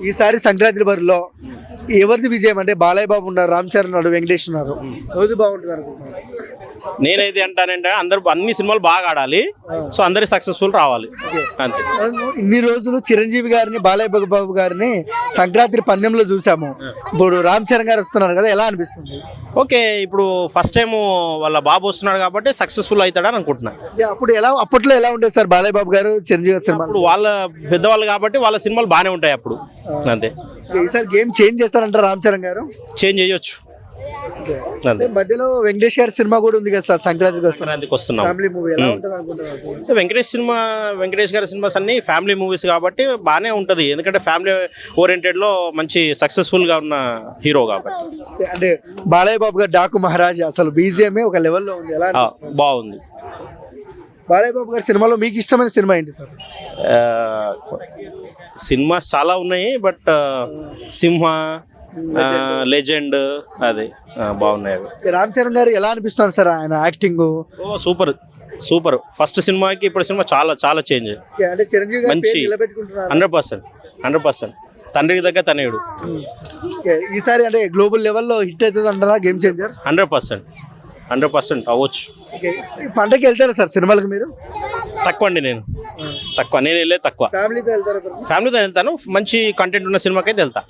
ఈసారి సంక్రాంతి బరిలో ఎవరిది విజయం? అంటే బాలయ్య బాబు ఉన్నారు రామ్ చరణ్ ఉన్నారు వెంకటేష్ ఉన్నారు. బాగుంటుంది అనుకుంటున్నారు? నేనైతే అంటానంటే అందరు అన్ని సినిమాలు బాగా ఆడాలి. సో అందరి సక్సెస్ఫుల్ రావాలి. అంతే. ఇన్ని రోజులు చిరంజీవి గారిని బాలయ్య బాబు గారిని సంక్రాంతి పందెంలో చూసాము. ఇప్పుడు రామ్ చరణ్ గారు వస్తున్నారు కదా ఎలా అనిపిస్తుంది? ఓకే ఇప్పుడు ఫస్ట్ టైం వాళ్ళ బాబు వస్తున్నాడు కాబట్టి సక్సెస్ఫుల్ అవుతాడని అనుకుంటున్నా. అంటే అప్పుడు ఎలా అప్పట్లో ఎలా ఉండేది సార్ బాలయ్య బాబు గారు చిరంజీవి గారి సినిమా వాళ్ళ పెద్దవాళ్ళు కాబట్టి వాళ్ళ సినిమాలు బాగానే ఉంటాయి అప్పుడు. అంతే. ఈసారి గేమ్ చేంజ్ చేస్తారంటారు రామ్ చరణ్ గారు? చేంజ్ చేయొచ్చు. మధ్యలో వెంకటేష్ గారి సినిమా కూడా ఉంది కదా సార్ సంక్రాంతికి సంక్రాంతికి వస్తున్నాం. ఫ్యామిలీ మూవీ ఎలా ఉంటుంది అనుకుంటున్నారు సో వెంకటేష్ సినిమా వెంకటేష్ గారి సినిమాస్ అన్ని ఫ్యామిలీ మూవీస్ కాబట్టి బాగానే ఉంటుంది. ఎందుకంటే ఫ్యామిలీ ఓరియంటెడ్లో మంచి సక్సెస్ఫుల్గా ఉన్న హీరో కాబట్టి. అంటే బాలయ్య బాబు గారు డాకు మహారాజ్ అసలు బీజిఎంఏ ఒక లెవెల్లో ఉంది. ఎలా? బాగుంది. బాలయ్య బాబు గారి సినిమాలో మీకు ఇష్టమైన సినిమా ఏంటి సార్? సినిమాస్ చాలా ఉన్నాయి బట్ సింహ లెజెండ్ అది. బాగున్నాయి అవి. రామ్ చరణ్ గారు ఎలా అనిపిస్తున్నారు సార్ ఆయన యాక్టింగ్? ఓ సూపర్. సూపర్. ఫస్ట్ సినిమాకి ఇప్పుడు సినిమా చాలా చాలా చేంజ్. అంటే చిరంజీవి గారు మంచి. పేరు నిలబెట్టుకుంటున్నారు. Hundred percent. Hundred percent. తండ్రికి దగ్గర తనయుడు. ఓకే, ఈసారి అంటే గ్లోబల్ లెవెల్లో హిట్ అవుతుంది అంటారా game changer? Hundred percent. Hundred percent అవ్వచ్చు. పండగకి వెళ్తారా సార్ సినిమాలకు మీరు? తక్కువ అండి నేను. తక్కువ. నేను వెళ్ళే తక్కువ. ఫ్యామిలీతో వెళ్తారా? ఫ్యామిలీతో వెళ్తాను. మంచి కంటెంట్ ఉన్న సినిమాకి అయితే వెళ్తా.